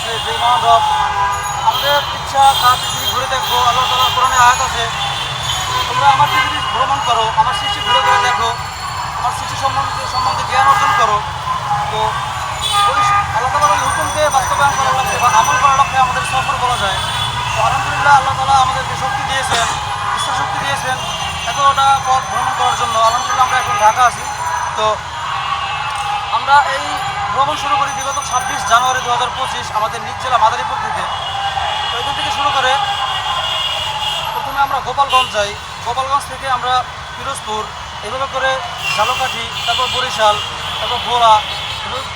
আছে যে মহান রব। আমাদের ইচ্ছা, তার পৃথিবী ঘুরে দেখব আল্লাহ তালা কোরআনে আয়াত আছে। তোমরা আমার পৃথিবী ভ্রমণ করো, আমার সৃষ্টি ঘুরে ঘুরে দেখো, আমার সৃষ্টি সম্বন্ধে সম্বন্ধে জ্ঞান অর্জন করো। তো ওই আল্লাহ তালার ওই হুকুমকে বাস্তবায়ন করার লক্ষ্যে বা আমল করার লক্ষ্যে আমাদের সফর বলা যায়। তো আলহামদুলিল্লাহ আল্লাহ তালা আমাদেরকে শক্তি দিয়েছেন, ইচ্ছা শক্তি দিয়েছেন এতটা পথ ভ্রমণ করার জন্য। আলহামদুলিল্লাহ আমরা এখন ঢাকা আছি। তো আমরা এই ভ্রমণ শুরু করি বিগত ছাব্বিশ জানুয়ারি দু হাজার পঁচিশ আমাদের নিজ জেলা মাদারীপুর থেকে। তো এখান থেকে শুরু করে প্রথমে আমরা গোপালগঞ্জ যাই। গোপালগঞ্জ থেকে আমরা পিরোজপুর, এভাবে করে ঝালকাঠি, তারপর বরিশাল, তারপর ভোলা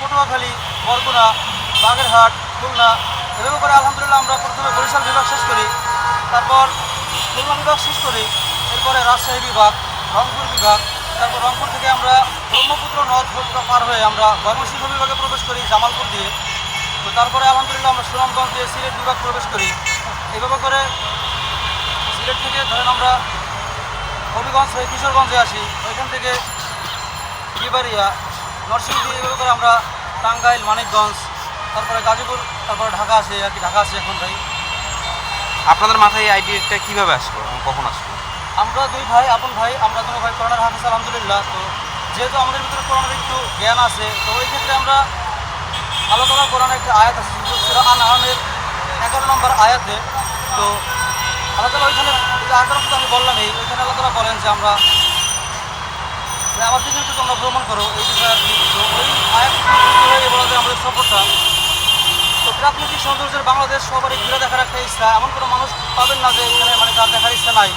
পটুয়াখালী, বরগুনা, বাগেরহাট, খুলনা, এভাবে করে আলহামদুলিল্লাহ আমরা প্রথমে বরিশাল বিভাগ শেষ করি। তারপর খুলনা বিভাগ শেষ করি। এরপরে রাজশাহী বিভাগ, রংপুর বিভাগ তারপর রংপুর থেকে আমরা ব্রহ্মপুত্র নদ পার হয়ে আমরা ময়মনসিংহ বিভাগে প্রবেশ করি, জামালপুর দিয়ে। তো তারপরে আলহামদুলিল্লাহ আমরা সুনামগঞ্জ দিয়ে সিলেট বিভাগ প্রবেশ করি। এভাবে করে সিলেট থেকে ধরেন আমরা হবিগঞ্জ হয়ে কিশোরগঞ্জে আসি। ওইখান থেকে গিবারিয়া নরসিংদী এভাবে করে আমরা টাঙ্গাইল, মানিকগঞ্জ, তারপরে গাজীপুর, তারপরে ঢাকা আসে, আর কি ঢাকা আসে এখন ভাই। আপনাদের মাথায় এই আইডিয়াটা কীভাবে আসলো কখন আসলো? আমরা দুই ভাই, আপন ভাই, আমরা দুই ভাই করোনার হাফিজ আলহামদুলিল্লাহ। তো যেহেতু আমাদের ভিতরে করোনার একটু জ্ঞান আছে, তো ওই ক্ষেত্রে আমরা আল্লাহ তালা কোরআনের একটা আয়াত আছে, সুরা আনহামের এগারো নম্বর আয়াতে। তো তালা ওইখানে আয়াতের কথা আমি বললাম এই, ওইখানে আল্লাহ তালা বলেন যে আমরা আমার পৃথিবীতে তোমরা ভ্রমণ করো, এই বিষয়ে তো ওই আয়াত হয়ে বলা যায় আমাদের সফরটা। তো প্রাকৃতিক সৌন্দর্যের বাংলাদেশ সবারই ঘুরে দেখার একটা ইচ্ছা। এমন কোনো মানুষ পাবেন না যে এখানে মানে তার দেখার ইচ্ছা নাই।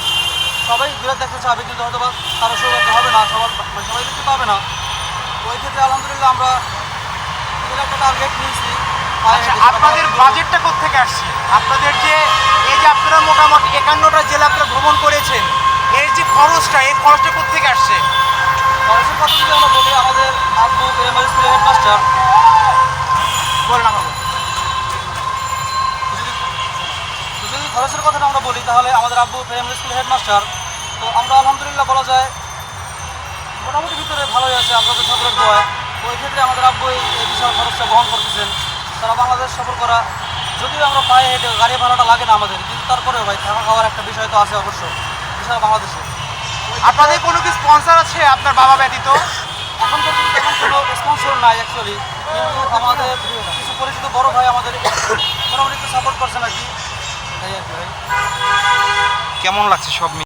সবাই ঘুরে দেখতে চাবে কিন্তু হয়তো বা কারও সৌভাগ্য হবে না সবার সবাই দেখতে পাবে না। তো ওই ক্ষেত্রে আলহামদুলিল্লাহ আমরা একটা টার্গেট নিয়েছি। আচ্ছা আপনাদের বাজেটটা কোথেকে আসছে? আপনাদের যে এই যে আপনারা মোটামুটি একান্নটা জেলা আপনারা ভ্রমণ করেছেন এর যে খরচটা এই খরচটা কোথেকে আসছে? খরচের কথা যদি আমরা বলি আমাদের আব্বু প্রাইমারি স্কুলের হেডমাস্টার বলেন আমাকে তো যদি খরচের কথাটা আমরা বলি তাহলে আমাদের আব্বু প্রাইমারি স্কুলের হেডমাস্টার তো আমরা আলহামদুলিল্লাহ বলা যায় মোটামুটি ভিতরে ভালোই আছে আপনাদের সকলের দোয়া। তো ওই ক্ষেত্রে আমাদের আব্বু এই এই বিশাল খরচটা বহন করতেছেন। তারা বাংলাদেশ সফর করা যদিও আমরা পায়ে হেঁটে গাড়ি ভাড়াটা লাগে না আমাদের কিন্তু তারপরেও ভাই থাকা খাওয়ার একটা বিষয় তো আছে অবশ্য বিশাল বাংলাদেশে। আপনাদের কোনো কি স্পন্সর আছে আপনার বাবা ব্যতীত? এখন পর্যন্ত তেমন কোনো স্পন্সর নাই অ্যাকচুয়ালি কিন্তু আমাদের কিছু পরিচিত বড় ভাই আমাদের মোটামুটি একটু সাপোর্ট করছে নাকি এই আর কি ভাই। কেমন লাগছে সব মিলিয়ে?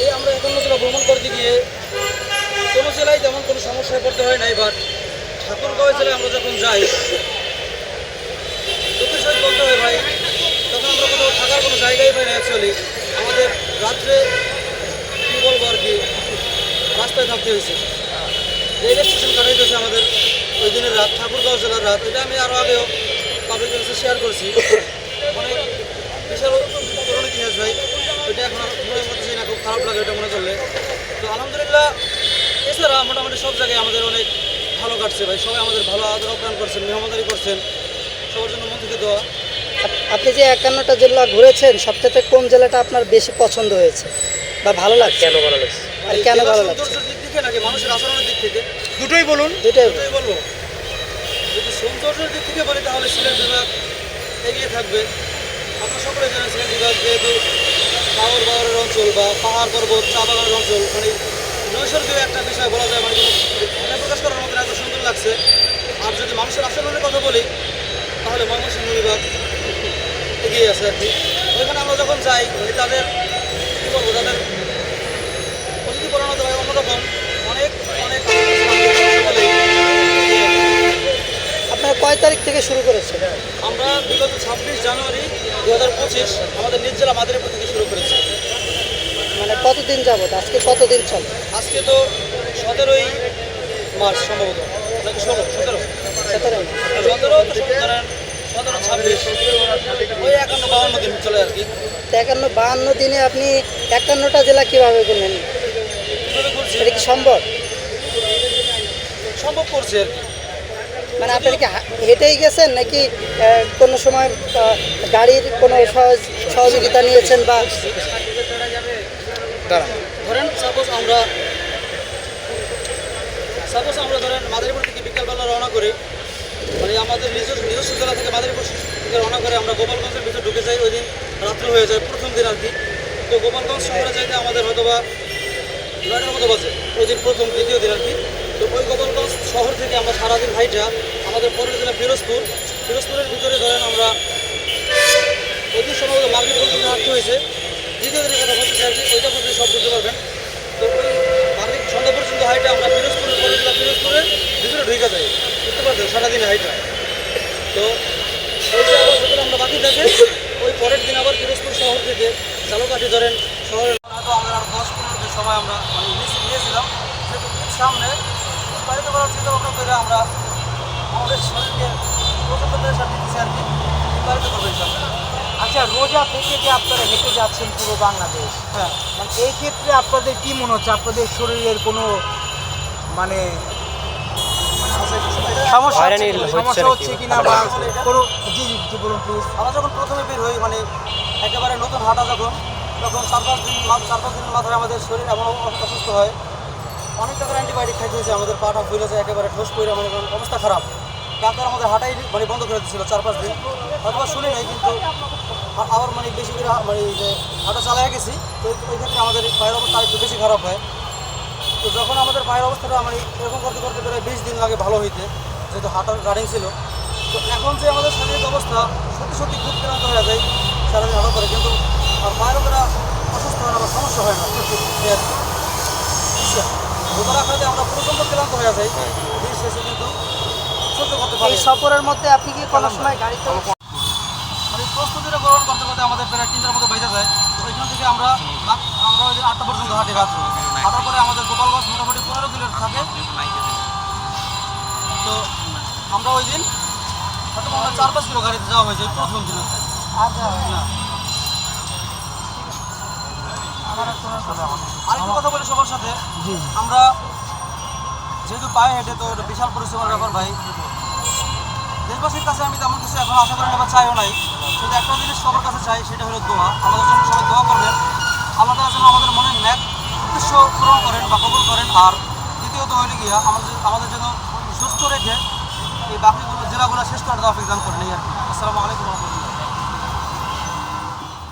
এই আমরা এখন জেলা ভ্রমণ করতে গিয়ে কোনো জেলায় তেমন কোনো পড়তে হয় নাই বাট ঠাকুরগাঁও জেলায় আমরা যখন যাই, দুঃখের সাথে বলতে হয় ভাই। তখন আমরা কোথাও থাকার কোনো জায়গাই পাই না অ্যাকচুয়ালি আমাদের রাত্রে, কী বলব আর কি, রাস্তায় থাকতে হয়েছে। রেল স্টেশন কাটাইতেছে আমাদের। ওই দিনের রাত ঠাকুরগাঁও জেলার রাত। এটা আমি আরও আগেও পাবলিক কাছে শেয়ার করছি। মানে বিশাল পুরনো ইতিহাস ভাই। ওইটা এখন মনে করতেছি না, খুব খারাপ লাগে ওটা মনে করলে। তো আলহামদুলিল্লাহ এছাড়া মোটামুটি সব জায়গায় আমাদের অনেক ভালো কাটছে ভাই। সবাই আমাদের ভালো আদর আপ্যায়ন করছেন মেহমানদারি করছেন। সবার জন্য মন থেকে দেওয়া আপনি যে একান্নটা জেলা ঘুরেছেন সবথেকে কোন জেলাটা আপনার বেশি পছন্দ হয়েছে? বা ভালো লাগছে? কেন ভালো লাগছে? আর কেন ভালো লাগছে? সৌন্দর্যের দিক থেকে নাকি মানুষের আচরণের দিক থেকে? দুটোই বলুন। দুটোই এটাই বলব। যদি সৌন্দর্যের দিক থেকে বলি তাহলে সিলেট বিভাগ এগিয়ে থাকবে। আপনার সকলে জানেন সিলেট বিভাগ যেহেতু পাহাড় বাহারের অঞ্চল বা পাহাড় পর্বত চা বাগানের অঞ্চল মানে নৈসর্গিক একটা বিষয় বলা যায় মানে কোনো প্রকাশ করার মতো এত সুন্দর লাগছে। আর যদি মানুষের আচরণের কথা বলি তাহলে ময়মনসিংহ বিভাগ এগিয়ে আছে আর কি। ওইখানে আমরা যখন যাই মানে তাদের কী বলব তাদের অতিথি পরায়ণতা ভাই অন্যরকম অনেক অনেক আপনার কয় তারিখ থেকে শুরু করেছেন? আমরা বিগত ছাব্বিশ জানুয়ারি দু হাজার পঁচিশ আমাদের নিজ জেলা মাদারীপুর থেকে শুরু করেছি। মানে কতদিন যাবত? আজকে কতদিন চলে? আজকে তো সতেরোই মার্চ সম্ভবত। নাকি ষোলো? সতেরো। সতেরো। সতেরো তো ধরেন সতেরো ছাব্বিশ। ওই একান্ন বাউন্ন দিন চলে আর কি। একান্ন বাহান্ন দিনে আপনি একান্নটা জেলা কীভাবে করলেন? এটা কি সম্ভব? সম্ভব করছি আর কি। মানে আপনি কি হেঁটেই গেছেন নাকি কোনো সময় গাড়ির কোনো সহজ- সহযোগিতা নিয়েছেন বা ধরেন সাপোজ আমরা সাপোজ আমরা ধরেন মাদারীপুর থেকে বিকালবেলা রওনা করি মানে আমাদের জেলা থেকে থেকে রওনা করে আমরা গোপালগঞ্জের ভিতরে ঢুকে যাই, ওই দিন রাত্রে হয়ে যায় প্রথম দিন আর কি তো গোপালগঞ্জ শহরে যাইতে আমাদের হয়তো বা নয়টার মতো বাজে, ওই দিন প্রথম, দ্বিতীয় দিন আর কি তো ওই গোপালগঞ্জ শহর থেকে আমরা সারাদিন হাইটা আমাদের পরের জেলা ফিরোজপুর। ফিরোজপুরের ভিতরে ধরেন আমরা দিন সম্ভবত মার্কেট পর্যন্ত হাঁটতে হয়েছে। দ্বিতীয় দিনের কথা আর কি ওইটা পর্যন্ত সব বুঝতে পারবেন। তো ওই মার্কেট সন্ধ্যা পর্যন্ত হাইটা আমরা ফিরোজপুরের পরের জেলা ফিরোজপুরের ভিতরে ঢুকে যাই, বুঝতে পারছেন? সারাদিন হাইটা। তো ওই আবার যখন আমরা বাকি থাকে ওই পরের দিন আবার ফিরোজপুর শহর থেকে চালকাঠি ধরেন শহরের হয়তো আমাদের আরও দশ পনেরো সময় আমরা মানে নিয়েছি নিয়েছিলাম যেহেতু খুব সামনে বাড়িতে করার চিন্তা ভাবনা করে আমরা আমাদের শরীরকে প্রচণ্ড প্রেশার দিতেছি আর কি বাড়িতে করব ইনশাল্লাহ আচ্ছা রোজা থেকে যে আপনারা হেঁটে যাচ্ছেন পুরো বাংলাদেশ হ্যাঁ। মানে এই ক্ষেত্রে আপনাদের কি মনে হচ্ছে? আপনাদের শরীরের কোনো মানে সমস্যা সমস্যা হচ্ছে কিনা বা কোনো জি জি জি বলুন প্লিজ আমরা যখন প্রথমে বের হই মানে একেবারে নতুন হাঁটা যখন তখন চার পাঁচ দিন চার পাঁচ দিনের মাথায় আমাদের শরীর এমন অসুস্থ হয়। অনেক টাকার অ্যান্টিবায়োটিক খাইতে হয়েছে আমাদের পাটা ফুলে যায় একেবারে ঠোস করে মানে অবস্থা খারাপ। ডাক্তার আমাদের হাঁটাই মানে বন্ধ করে দিয়েছিল চার পাঁচ দিন। অথবা শুনি নাই কিন্তু আবার মানে বেশি করে মানে যে হাঁটা চালাই গেছি তো ওই ক্ষেত্রে আমাদের পায়ের অবস্থা একটু বেশি খারাপ হয়। তো যখন আমাদের পায়ের অবস্থাটা মানে এরকম করতে করতে প্রায় বিশ দিন লাগে ভালো হইতে যেহেতু হাঁটার গার্ডিং ছিল। তো এখন যে আমাদের শারীরিক অবস্থা সত্যি সত্যি খুব ক্লান্ত হয়ে যায় সারাদিন হাঁটা করে কিন্তু আর পায়ের ওপরে অসুস্থ হয় না বা সমস্যা হয় না? রোজা রাখাতে আমরা প্রচণ্ড ক্লান্ত হয়ে যাই দিন শেষে কিন্তু সহ্য করতে পারি এই সফরের মধ্যে আপনি কি কোনো সময় গাড়িতে মানে প্রস্তুতিটা গ্রহণ করতে করতে আমাদের প্রায় তিনটার মতো বেজে যায়। তো ওইখান থেকে আমরা আমরা ওই দিন আটটা পর্যন্ত হাঁটি রাত্রে। হাঁটার পরে আমাদের গোপালগঞ্জ মোটামুটি পনেরো কিলোর থাকে। তো আমরা ওই দিন হয়তো আমরা চার পাঁচ কিলো গাড়িতে যাওয়া হয়েছে প্রথম দিন। আচ্ছা। আরেকটা কথা বলি সবার সাথে। আমরা যেহেতু পায়ে হেঁটে তো এটা বিশাল পরিশ্রমের ব্যাপার ভাই। দেশবাসীর কাছে আমি তেমন কিছু এখন আশা করি না বা চাইও নাই। শুধু একটা জিনিস সবার কাছে চাই সেটা হলো দোয়া। আমাদের জন্য সবাই দোয়া করবেন। আল্লাহ তালা যেন আমাদের মনের ন্যাক উদ্দেশ্য পূরণ করেন বা কবুল করেন, আর দ্বিতীয়ত হইলে গিয়া আমাদের আমাদের জন্য সুস্থ রেখে এই বাকিগুলো জেলাগুলো শেষ করার দাফিক দান করেন, এই আর কি। আসসালামু আলাইকুম